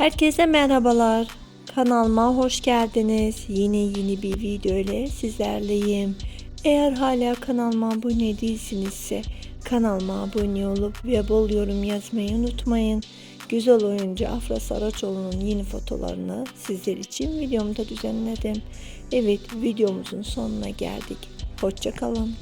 Herkese merhabalar. Kanalıma hoş geldiniz. Yine yeni bir video ile sizlerleyim. Eğer hala kanalıma abone değilsinizse kanalıma abone olup ve bol yorum yazmayı unutmayın. Güzel oyuncu Afra Saraçoğlu'nun yeni fotolarını sizler için videomda düzenledim. Evet videomuzun sonuna geldik. Hoşçakalın.